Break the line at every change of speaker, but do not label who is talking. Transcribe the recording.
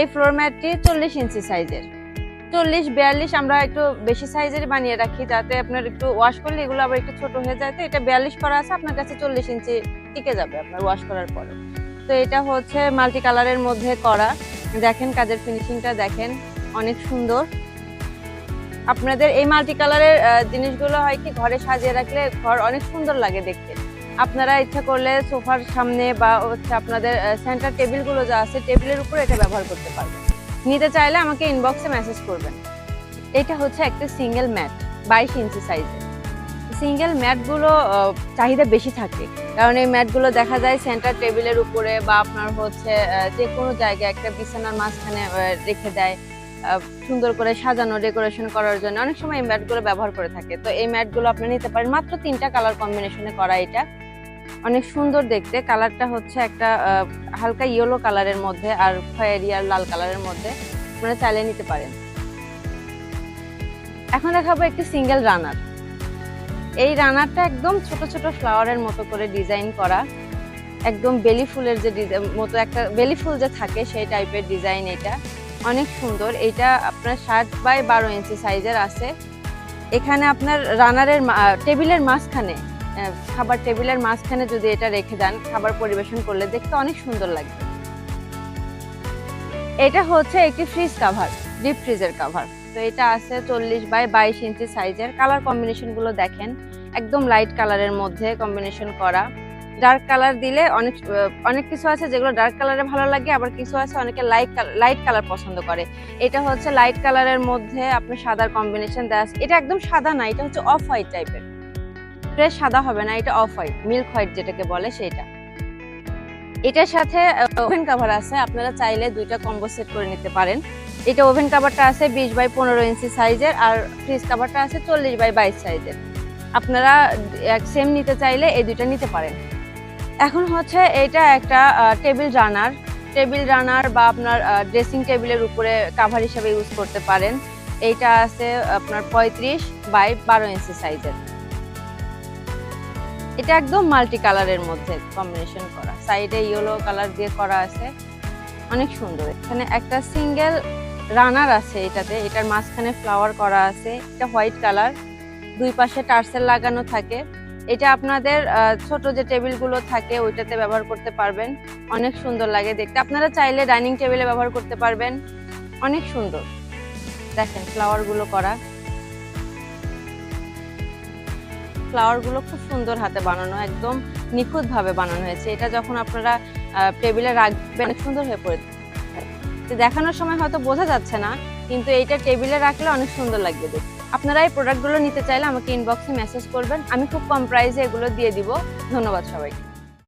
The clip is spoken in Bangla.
এই ফ্লোর ম্যাটটি চল্লিশ ইঞ্চি সাইজের চল্লিশ, বিয়াল্লিশ আমরা একটু বেশি সাইজের বানিয়ে রাখি, যাতে আপনার একটু ওয়াশ করলে এগুলো আবার একটু ছোট হয়ে যায়। তো এটা বিয়াল্লিশ করা আছে, আপনার কাছে চল্লিশ ইঞ্চি টিকে যাবে আপনার ওয়াশ করার পরে। তো এটা হচ্ছে মাল্টি কালারের মধ্যে করা। দেখেন কাজের ফিনিশিংটা দেখেন, অনেক সুন্দর। আপনাদের এই মাল্টি কালারের জিনিসগুলো হয় কি, ঘরে সাজিয়ে রাখলে ঘর অনেক সুন্দর লাগে দেখতে। আপনারা ইচ্ছা করলে সোফার সামনে বা হচ্ছে আপনাদের সেন্টার টেবিলগুলো যা আছে টেবিলের উপর এটা ব্যবহার করতে পারবেন। নিতে চাইলে আমাকে ইনবক্সে মেসেজ করবেন। এটা হচ্ছে একটা সিঙ্গেল ম্যাট বাইশ ইঞ্চি সাইজের সিঙ্গেল ম্যাটগুলো চাহিদা বেশি থাকে। কারণ এই ম্যাটগুলো দেখা যায় সেন্টার টেবিলের উপরে বা আপনার হচ্ছে যে কোনো জায়গায় একটা বিছানার মাঝখানে রেখে দেয় সুন্দর করে সাজানো ডেকোরেশন করার জন্য। অনেক সময় এই ম্যাটগুলো ব্যবহার করে থাকে। তো এই ম্যাটগুলো আপনি নিতে পারেন। মাত্র তিনটা কালার কম্বিনেশনে করা এটা। অনেক সুন্দর দেখতে। কালারটা হচ্ছে একটা হালকা ইয়েলো কালারের মধ্যে আর খয়েরি আর লাল কালারের মধ্যে। আপনারা চাইলে নিতে পারেন। এখন দেখাবো একটি সিঙ্গেল রানার এই রানারটা একদম ছোট ছোট ফ্লাওয়ারের মতো করে ডিজাইন করা। একদম বেলি ফুলের যে মতো একটা বেলি ফুল যে থাকে, সেই টাইপের ডিজাইন এটা। অনেক সুন্দর। এটা আপনার ষাট বাই বারো ইঞ্চি সাইজের আছে। এখানে আপনার রানারের টেবিলের মাঝখানে খাবার টেবিলের মাঝখানে যদি এটা রেখে দেন, খাবার পরিবেশন করলে দেখতে অনেক সুন্দর লাগবে। এটা হচ্ছে একটি ফ্রিজ কাভার ডিপ ফ্রিজের কাভার তো এটা আছে চল্লিশ বাই বাইশ ইঞ্চি সাইজের। কালার কম্বিনেশনগুলো দেখেন, একদম লাইট কালারের মধ্যে কম্বিনেশন করা। ডার্ক কালার দিলে অনেক অনেক কিছু আছে যেগুলো ডার্ক কালারে ভালো লাগে, আবার কিছু আছে অনেকে লাইট লাইট কালার পছন্দ করে। এটা হচ্ছে লাইট কালারের মধ্যে আপনার সাদার কম্বিনেশন দেওয়া আছে। এটা একদম সাদা না, এটা হচ্ছে অফ হোয়াইট টাইপের ফ্রেশ সাদা হবে না, এটা অফ হোয়াইট, মিল্ক হোয়াইট যেটাকে বলে সেটা এটার সাথে ওভেন কাভার আছে, আপনারা চাইলে দুইটা কম্বো সেট করে নিতে পারেন। এটা ওভেন কাভারটা আছে বিশ বাই পনেরো ইঞ্চি সাইজের, আর ফ্রিজ কাভারটা আছে চল্লিশ বাই বাইশ সাইজের। আপনারা সেম নিতে চাইলে এই দুইটা নিতে পারেন। এখন হচ্ছে এটা একটা টেবিল রানার। টেবিল রানার বা আপনার ড্রেসিং টেবিলের উপরে কাভার হিসাবে ইউজ করতে পারেন। এইটা আছে আপনার পঁয়ত্রিশ বাই বারো ইঞ্চি সাইজের। এটা একদম মাল্টি কালারের মধ্যে কম্বিনেশন করা। সাইডে ইয়েলো কালার দিয়ে করা আছে। অনেক সুন্দর। এখানে একটা সিঙ্গেল রানার আছে এটাতে। এটার মাঝখানে ফ্লাওয়ার করা আছে। এটা হোয়াইট কালার দুই পাশে টার্সেল লাগানো থাকে। এটা আপনাদের ছোট যে টেবিলগুলো থাকে, ওইটাতে ব্যবহার করতে পারবেন। অনেক সুন্দর লাগে দেখতে। আপনারা চাইলে ডাইনিং টেবিলে ব্যবহার করতে পারবেন। অনেক সুন্দর। দেখেন ফ্লাওয়ারগুলো করা। ফ্লাওয়ারগুলো খুব সুন্দর হাতে বানানো, একদম নিখুঁতভাবে বানানো হয়েছে। এটা যখন আপনারা টেবিলে রাখবেন সুন্দর হয়ে পড়ে দেখানোর সময় হয়তো বোঝা যাচ্ছে না, কিন্তু এইটা টেবিলে রাখলে অনেক সুন্দর লাগবে দেখতে। আপনারা এই প্রোডাক্টগুলো নিতে চাইলে আমাকে ইনবক্সে মেসেজ করবেন, আমি খুব কম প্রাইসে এগুলো দিয়ে দিব। ধন্যবাদ সবাইকে।